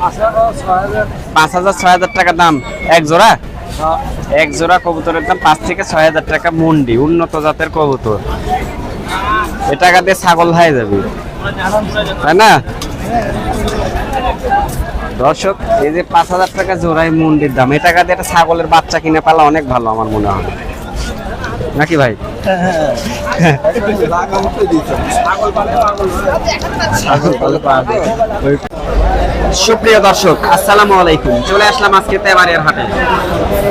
পাঁচ হাজার ছয় হাজার টাকা দাম। এক জোড়া? এক জোড়া কবুতরের দাম পাঁচ থেকে ছয় হাজার টাকা মুন্ডি উন্নত জাতের কবুতর। এ টাকা দিয়ে ছাগল হয়ে যাবে। তাই না? দর্শক এই যে পাঁচ হাজার টাকা জোড়ায় মুন্ডির দাম এ টাকা দিয়ে একটা ছাগলের বাচ্চা কিনে পালা অনেক ভালো আমার মনে হয়। নাকি ভাই? সুপ্রিয় দর্শক, আসসালামু আলাইকুম। চলে আসলাম আজকে তেবাড়িয়ার হাটে।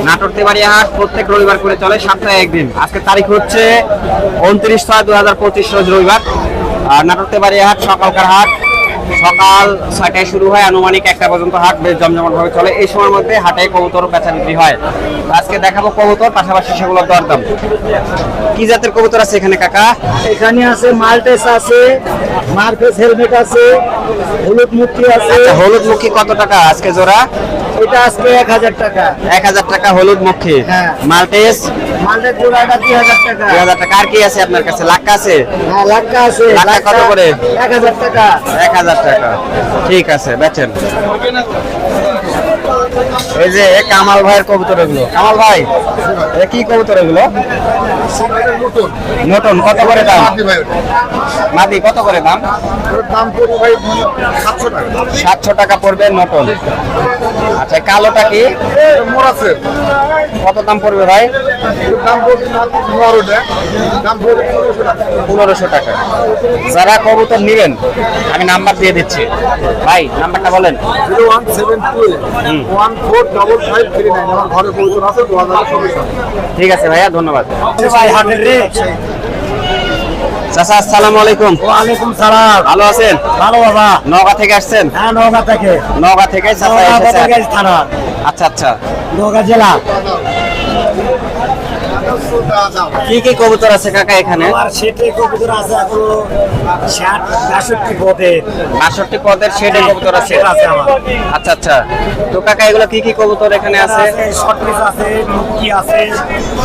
নাটোর তেবাড়িয়া হাট প্রত্যেক রবিবার করে চলে, সপ্তাহে একদিন। আজকে তারিখ হচ্ছে উনত্রিশ ছয় দু হাজার পঁচিশ রোজ রবিবার। আর নাটোর তেবাড়িয়া হাট সকালকার হাট সকাল ছয়টায় শুরু হয় আনুমানিক একটা পর্যন্ত হাট বেশ জমজমাট ভাবে চলে। এই সময়ের মধ্যে হাটে কবুতর বেচা বিক্রি হয়। আজকে দেখাবো কবুতর পাশাপাশি সেগুলো দরদাম। কি জাতের কবুতর আছে এখানে কাকা? এখানে আছে মাল্টেস আছে মার্কেস হেলমেট আছে হলুদ মুখী আছে। আচ্ছা হলুদ মুখী কত টাকা আজকে জোড়া? এটা আজকে এক হাজার টাকা। এক হাজার টাকা হলুদ মুখী। হ্যাঁ। মালটেস মাল্টেস জোড়াটা দুই হাজার টাকা। দুই হাজার টাকা। আর কি আছে আপনার কাছে? লাক্কা আছে? হ্যাঁ লাক্কা আছে। লাক্কা কত করে? এক হাজার টাকা। এক হাজার টাকা। ঠিক আছে বেচেন। এই যে কামাল ভাইয়ের কবুতর এগুলো। কামাল ভাই এ কি কবুতর এগুলো? নতুন কত করে দাম? মাদি কত করে দাম? দাম পড়বে ভাই সাতশো টাকা। সাতশো টাকা পড়বে নতুন। আচ্ছা কালোটা কি? মোর কত দাম পড়বে ভাই? দাম পড়বে দাম টাকা। যারা কবুতর নেবেন আমি নাম্বার দিয়ে দিচ্ছি। ভাই নাম্বারটা বলেন। Zero one seven two one four double five three nine আমার ঘরে পৌঁছানো আছে দু হাজার চব্বিশ ঠিক আছে ভাইয়া ধন্যবাদ। ভাই চাচা আসসালামু আলাইকুম। ওয়ালাইকুম সালাম। ভালো আছেন? ভালো বাবা। নওগাঁ থেকে আসছেন? হ্যাঁ নওগাঁ থেকে। নওগাঁ থেকে চাচা এসেছেন। থানা আচ্ছা আচ্ছা। নওগাঁ জেলা। কি কি কবুতর আছে কাকা এখানে? আমার সেটে কবুতর আছে এখনও ষাট বাষট্টি পদে বাষট্টি পদের শেডে কবুতর আছে। সেট আচ্ছা আচ্ছা। তো কাকা এগুলো কি কি কবুতর এখানে আছে? শর্ট পিস আছে মুক্তি আছে।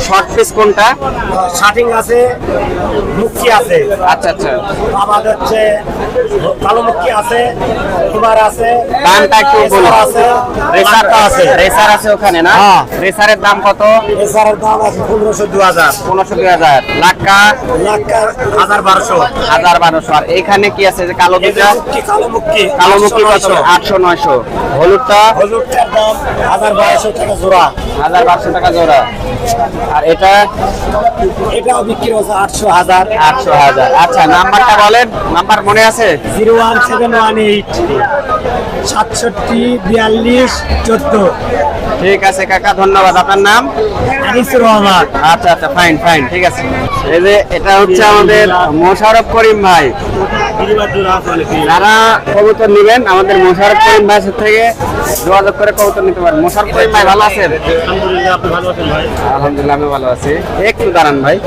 শর্ট পিস কোনটা? শার্টিং আছে মুক্তি আছে। আচ্ছা আচ্ছা। আবার হচ্ছে কালো মুক্তি আছে কুমার আছে দামটা একটু বলুন আছে রেসার আছে। রেসার আছে ওখানে না? হ্যাঁ। রেসারের দাম কত? রেসারের দাম আছে পনেরোশো দু হাজার পনেরোশো দুই হাজার। লাক্কা? লাক্কা। হাজার বারোশো। হাজার বারোশো। আর এখানে কি আছে? যে কালো দুটা কালো মুক্তি কালো আটশো নয়শো। হলুদটা? হলুদটার দাম হাজার বারোশো টাকা জোড়া। হাজার বারোশো টাকা জোড়া। আর এটা? এটাও বিক্রি হচ্ছে আটশো হাজার। আটশো হাজার। আচ্ছা নাম্বারটা বলেন। নাম্বার মনে আছে? Zero one seven one eight. সাতষট্টি বিয়াল্লিশ চোদ্দ। ঠিক আছে কাকা ধন্যবাদ। আপনার নাম? আনিসুর রহমান। আচ্ছা আচ্ছা ফাইন ফাইন ঠিক আছে। এই যে এটা হচ্ছে আমাদের মোশারফ করিম ভাই। যারা কবুতর নেবেন আমাদের মোশারফ করিম ভাই থেকে যোগাযোগ করে কবুতর নিতে পারেন। মোশারফ করিম ভাই ভালো আছেন? আলহামদুলিল্লাহ আমি ভালো আছি। একটু দাঁড়ান ভাই।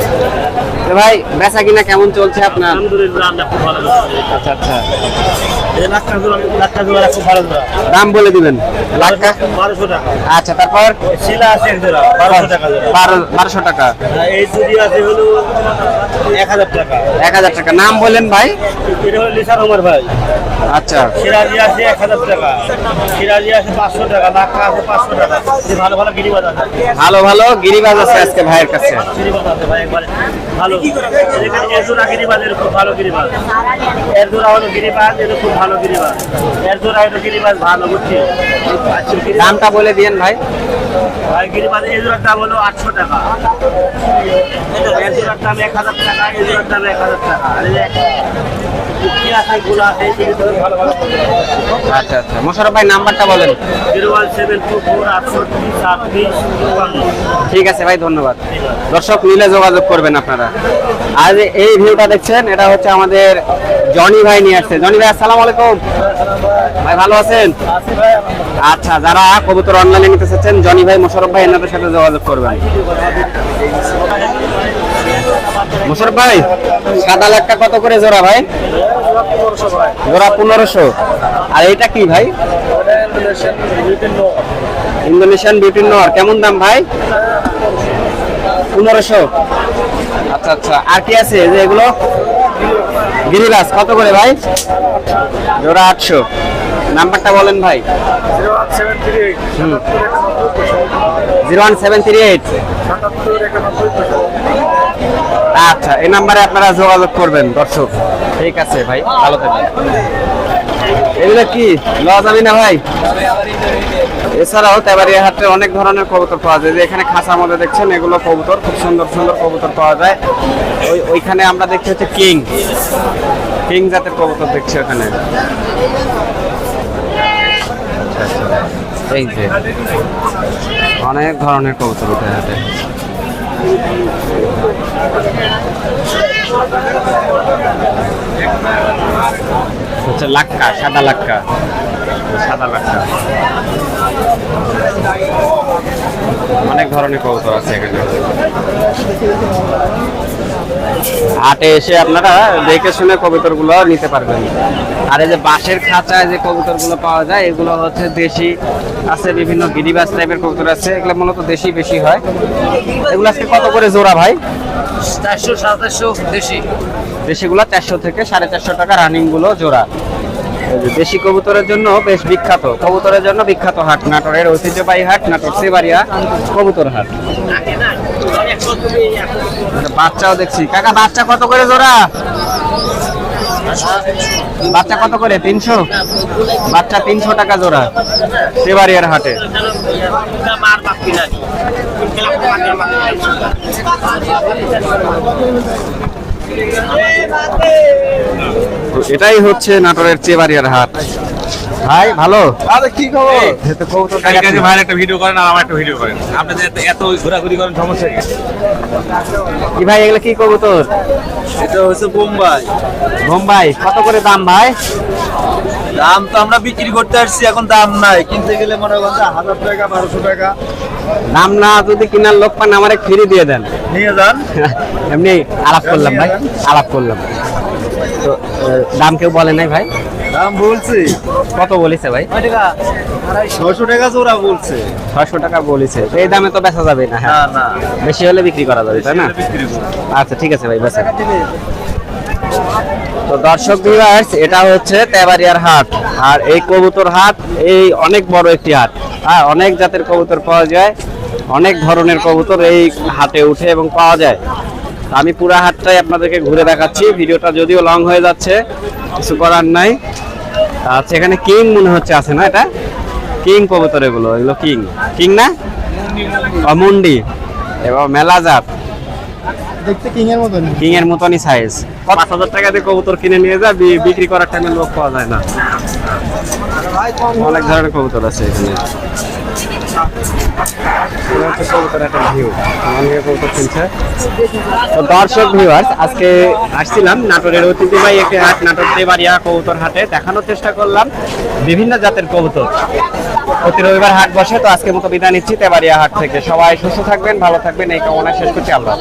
ভাই বেচা কিনা কেমন চলছে আপনার? আচ্ছা আচ্ছা। দাম বলে দিবেন। লাখটা আচ্ছা তারপর? বারো বারোশো টাকা। এই চুরি আছে হলো এক হাজার টাকা। এক হাজার টাকা। নাম বলেন ভাই। এটা হলো লিসার আমার ভাই। আচ্ছা। সিরাজি আছে এক হাজার টাকা। সিরাজি আছে পাঁচশো টাকা লাখা আছে পাঁচশো টাকা। ভালো ভালো গিরিবাজ আছে। ভালো ভালো গিরিবাজ আছে আজকে ভাইয়ের কাছে। গিরিবাজ আছে ভাই একবারে ভালো। এখানে এরজোড়া গিরিবাজ এর খুব ভালো গিরিবাজ। এরজোড়া হলো গিরিবাজ এর খুব ভালো গিরিবাস এর জোড়া এটা গিরিবাস ভালো বুঝছি আচ্ছা, দামটা বলে দিয়েন ভাই। গিরিবাজ এরজোড়ার দাম হলো আটশো টাকা। দাম এক হাজার টাকা দাম এক হাজার টাকা। আচ্ছা আচ্ছা। মোশারফ ভাই নাম্বারটা বলেন। ঠিক আছে ভাই ধন্যবাদ। দর্শক মিলে যোগাযোগ করবেন আপনারা। আর এই ভিউটা দেখছেন এটা হচ্ছে আমাদের জনি ভাই নিয়ে আসছে। জনি ভাই আসসালামু আলাইকুম। ভাই ভালো আছেন? আচ্ছা যারা কবুতর অনলাইনে নিতে চাচ্ছেন জনি ভাই মোশারফ ভাই, এনাদের সাথে যোগাযোগ করবেন। মোশারফ ভাই, সাদা লাখটা কত করে জোড়া ভাই? জোড়া পনেরোশো। আর এটা কি ভাই? ইন্দোনেশিয়ান বিউটি নর কেমন দাম ভাই? পনেরোশো। আচ্ছা আচ্ছা। আর কি আছে যে এগুলো? গিরিবাস। কত করে ভাই? জোড়া আটশো। নাম্বারটা বলেন ভাই। Zero one seven three eight. আচ্ছা এই নাম্বারে আপনারা যোগাযোগ করবেন, দর্শক। ঠিক আছে ভাই, ভালো থাকবেন। এগুলো কি? লওয়া যাবে না ভাই? এছাড়াও তেবারিয়া হাটে অনেক ধরনের কবুতর পাওয়া যায়। যে এখানে খাঁচার মধ্যে দেখছেন, এগুলো কবুতর, খুব সুন্দর সুন্দর কবুতর পাওয়া যায়। ওই ওইখানে আমরা দেখছি হচ্ছে কিং। কিং জাতের কবুতর দেখছি ওখানে। এই যে অনেক ধরনের কবুতর উঠে হাটে। হচ্ছে লাক্কা সাদা লাক্কা। সাদা লাক্কা। অনেক ধরনের কবুতর আছে এখানে। হাটে এসে আপনারা দেখে শুনে কবুতরগুলো নিতে পারবেন। আর এই যে বাঁশের খাঁচায় যে কবুতরগুলো পাওয়া যায় এগুলো হচ্ছে দেশি আছে বিভিন্ন গিরিবাস টাইপের কবুতর আছে এগুলো মূলত দেশি বেশি হয়। এগুলো আজকে কত করে জোড়া ভাই? চারশো সাতাশশো দেশি। দেশিগুলো চারশো থেকে সাড়ে চারশো টাকা রানিংগুলো জোড়া। দেশি কবুতরের জন্য বেশ বিখ্যাত। কবুতরের জন্য বিখ্যাত হাট। নাটোরের ঐতিহ্যবাহী হাট, নাটোর সেবাড়িয়া কবুতর হাট। বাচ্চাও দেখছি। কাকা, বাচ্চা কত করে জোড়া? বাচ্চা কত করে? তিনশো? বাচ্চা তিনশো টাকা জোড়া সেবাড়িয়ার হাটে। তো এটাই হচ্ছে নাটোরের চেবাড়িয়ার হাট। ভাই ভালো? আরে কি খবর? এই তো কবুতর কালকে কাছে ভাইয়ের একটা ভিডিও করেন আর আমার একটা ভিডিও করেন। আপনাদের এত- এত ঘোরাঘুরি করেন সমস্যা কি? কি ভাই এগুলো কি কবুতর? এটা হচ্ছে বোম্বাই। বোম্বাই। কত করে দাম ভাই? দাম তো আমরা বিক্রি করতে আসছি এখন দাম নাই। কিনতে গেলে মনে করেন হাজার টাকা বারোশো টাকা। দাম না যদি কিনার লোক পান আমার ফ্রি দিয়ে দেন। নিয়ে যান। এমনি আলাপ করলাম ভাই আলাপ করলাম। তো দাম কেউ বলে নাই ভাই? দাম বলছি। কত বলেছে ভাই? ছয়শো টাকা জোড়া বলছে। ছশো টাকা বলেছে। এই দামে তো বেচা যাবে না হ্যাঁ। না বেশি হলে বিক্রি করা যাবে তাই না? আচ্ছা ঠিক আছে ভাই বেচা তো দর্শক ভিউয়ার্স এটা হচ্ছে তেবারিয়ার হাট। আর এই কবুতর হাট, এই অনেক বড় একটি হাট। হ্যাঁ অনেক জাতের কবুতর পাওয়া যায়, অনেক ধরনের কবুতর এই হাটে উঠে এবং পাওয়া যায়। আমি পুরো হাটটাই আপনাদেরকে ঘুরে দেখাচ্ছি। ভিডিওটা যদিও লং হয়ে যাচ্ছে, কিছু করার নাই। আচ্ছা এখানে কিং মনে হচ্ছে আছে না এটা? কিং কবুতর এগুলো এগুলো কিং কিং না? অমুন্ডি এবং মেলা জাত দেখতে কিং এর মতন কিং এর মতনই সাইজ পাঁচ হাজার টাকা দিয়ে কবুতর কিনে নিয়ে বিক্রি করার টাইমে লোক পাওয়া যায় না। অনেক ধরনের কবুতর আছে এখানে। দর্শক আজকে আসছিলাম নাটোরের ঐতিহ্যবাহী একটি হাট, নাটোর দেবাড়িয়া কবুতর হাটে। দেখানোর চেষ্টা করলাম বিভিন্ন জাতের কবুতর। প্রতি রবিবার হাট বসে, তো আজকে মতো বিদায় নিচ্ছি তেবাড়িয়া হাট থেকে। সবাই সুস্থ থাকবেন, ভালো থাকবেন, এই কামনা শেষ করছি। আল্লাহ